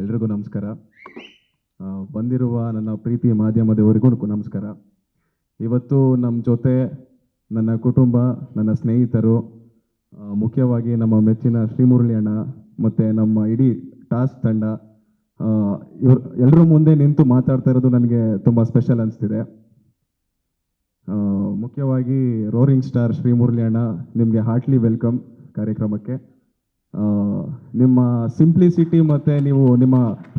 ಎಲ್ರಿಗೂ ನಮಸ್ಕಾರ. ಬಂದಿರುವ ನನ್ನ ಪ್ರೀತಿ ಮಾಧ್ಯಮದವರಿಗೂ ನಮಸ್ಕಾರ. ಇವತ್ತು ನಮ್ಮ ಜೊತೆ ನನ್ನ ಕುಟುಂಬ, ನನ್ನ ಸ್ನೇಹಿತರು ಮುಖ್ಯವಾಗಿ ನಮ್ಮ ಮೆಚ್ಚಿನ ಶ್ರೀಮುರಳಿ ಅಣ್ಣ ಮತ್ತು ನಮ್ಮ ಇಡೀ ಟಾಸ್ಕ್ ತಂಡ ಇವ್ರು ಎಲ್ಲರೂ ಮುಂದೆ ನಿಂತು ಮಾತಾಡ್ತಾ ಇರೋದು ನನಗೆ ತುಂಬ ಸ್ಪೆಷಲ್ ಅನಿಸ್ತಿದೆ. ಮುಖ್ಯವಾಗಿ ರೋರಿಂಗ್ ಸ್ಟಾರ್ ಶ್ರೀಮುರಳಿ ಅಣ್ಣ, ನಿಮಗೆ ಹಾರ್ಟ್ಲಿ ವೆಲ್ಕಮ್ ಕಾರ್ಯಕ್ರಮಕ್ಕೆ. ನಿಮ್ಮ ಸಿಂಪ್ಲಿಸಿಟಿ ಮತ್ತು ನೀವು ನಿಮ್ಮ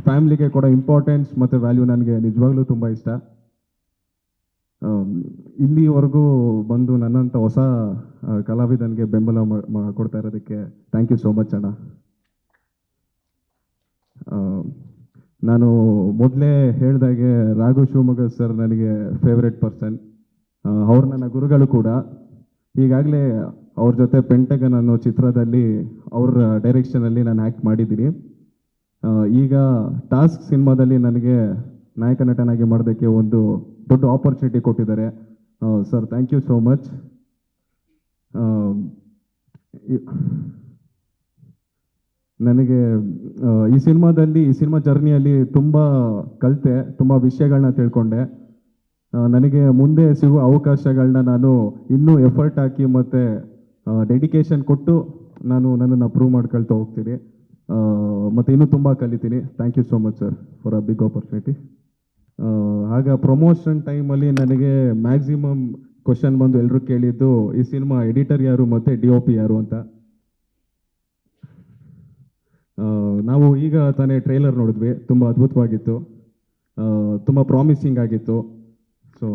ಫ್ಯಾಮಿಲಿಗೆ ಕೊಡೋ ಇಂಪಾರ್ಟೆನ್ಸ್ ಮತ್ತು ವ್ಯಾಲ್ಯೂ ನನಗೆ ನಿಜವಾಗ್ಲೂ ತುಂಬ ಇಷ್ಟ. ಇಲ್ಲಿವರೆಗೂ ಬಂದು ನನ್ನಂಥ ಹೊಸ ಕಲಾವಿದನಿಗೆ ಬೆಂಬಲ ಕೊಡ್ತಾ ಇರೋದಕ್ಕೆ ಥ್ಯಾಂಕ್ ಯು ಸೋ ಮಚ್ ಅಣ್ಣ. ನಾನು ಮೊದಲೇ ಹೇಳಿದಾಗೆ ರಾಘು ಶಿವಮೊಗ್ಗ ಸರ್ ನನಗೆ ಫೇವ್ರೆಟ್ ಪರ್ಸನ್ ಅವ್ರು ನನ್ನ ಗುರುಗಳು ಕೂಡ. ಈಗಾಗಲೇ ಅವ್ರ ಜೊತೆ ಪೆಂಟಗನ್ ಅನ್ನೋ ಚಿತ್ರದಲ್ಲಿ ಅವ್ರ ಡೈರೆಕ್ಷನಲ್ಲಿ ನಾನು ಆ್ಯಕ್ಟ್ ಮಾಡಿದ್ದೀನಿ. ಈಗ ಟಾಸ್ಕ್ ಸಿನಿಮಾದಲ್ಲಿ ನನಗೆ ನಾಯಕ ನಟನಾಗಿ ಮಾಡೋದಕ್ಕೆ ಒಂದು ದೊಡ್ಡ ಆಪರ್ಚುನಿಟಿ ಕೊಟ್ಟಿದ್ದಾರೆ. Sir thank you so much ನನಗೆ ಈ ಸಿನಿಮಾದಲ್ಲಿ, ಈ ಸಿನಿಮಾ ಜರ್ನಿಯಲ್ಲಿ ತುಂಬ ಕಲಿತೆ, ತುಂಬ ವಿಷಯಗಳನ್ನ ತಿಳ್ಕೊಂಡೆ. ನನಗೆ ಮುಂದೆ ಸಿಗುವ ಅವಕಾಶಗಳನ್ನ ನಾನು ಇನ್ನೂ ಎಫರ್ಟ್ ಹಾಕಿ ಮತ್ತು ಡೆಡಿಕೇಶನ್ ಕೊಟ್ಟು ನಾನು ನನ್ನನ್ನು ಅಪ್ರೂವ್ ಮಾಡ್ಕೊಳ್ತಾ ಹೋಗ್ತೀನಿ. ಮತ್ತು ಇನ್ನೂ ತುಂಬ ಕಲಿತೀನಿ. Thank you so much sir for a big opportunity ಆಗ ಪ್ರಮೋಷನ್ ಟೈಮಲ್ಲಿ ನನಗೆ ಮ್ಯಾಕ್ಸಿಮಮ್ ಕ್ವಶನ್ ಬಂದು ಎಲ್ಲರೂ ಕೇಳಿದ್ದು, ಈ ಸಿನಿಮಾ ಎಡಿಟರ್ ಯಾರು ಮತ್ತು ಡಿ ಒ ಪಿ ಯಾರು ಅಂತ. ನಾವು ಈಗ ತಾನೇ ಟ್ರೈಲರ್ ನೋಡಿದ್ವಿ. ತುಂಬ ಅದ್ಭುತವಾಗಿತ್ತು. ತುಂಬ ಪ್ರಾಮಿಸಿಂಗ್ ಆಗಿತ್ತು. ಸೊ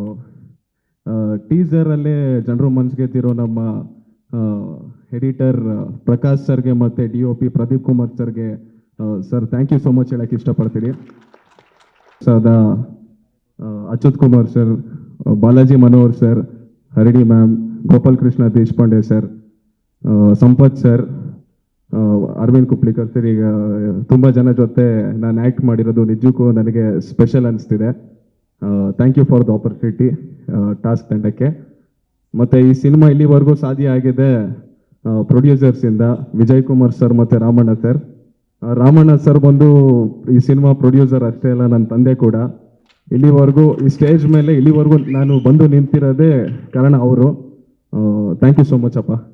ಟೀಸರಲ್ಲೇ ಜನರು ಗೆದ್ದಿರೋ ನಮ್ಮ ಎಡಿಟರ್ ಪ್ರಕಾಶ್ ಸರ್ಗೆ ಮತ್ತು D O P Pradeep Kumar ಸರ್ಗೆ sir thank you so much ಹೇಳಕ್ಕೆ ಇಷ್ಟಪಡ್ತೀನಿ. ಸದ ಅಚ್ಯುತ್ ಕುಮಾರ್ ಸರ್ ಬಾಲಾಜಿ ಮನೋಹರ್ ಸರ್ ಹರಡಿ ma'am Gopal Krishna Deshpande sir Sampath sir Aravind Kuplikar sir ಈಗ, ತುಂಬ ಜನ ಜೊತೆ ನಾನು ಆ್ಯಕ್ಟ್ ಮಾಡಿರೋದು ನಿಜಕ್ಕೂ ನನಗೆ ಸ್ಪೆಷಲ್ ಅನಿಸ್ತಿದೆ. Thank you for the opportunity task ತಂಡಕ್ಕೆ. ಮತ್ತು ಈ ಸಿನಿಮಾ ಇಲ್ಲಿವರೆಗೂ ಸಾಧ್ಯ ಆಗಿದೆ ಪ್ರೊಡ್ಯೂಸರ್ಸಿಂದ ವಿಜಯ್ ಕುಮಾರ್ ಸರ್ ಮತ್ತು ರಾಮಣ್ಣ ಸರ್. ರಾಮಣ್ಣ ಸರ್ ಬಂದು ಈ ಸಿನಿಮಾ ಪ್ರೊಡ್ಯೂಸರ್ ಅಷ್ಟೇ ಅಲ್ಲ ನನ್ನ ತಂದೆ ಕೂಡ. ಇಲ್ಲಿವರೆಗೂ ಈ ಸ್ಟೇಜ್ ಮೇಲೆ ಇಲ್ಲಿವರೆಗೂ ನಾನು ಬಂದು ನಿಂತಿರೋದೇ ಕಾರಣ ಅವರು. ಥ್ಯಾಂಕ್ ಯು ಸೋ ಮಚ್ ಅಪ್ಪ.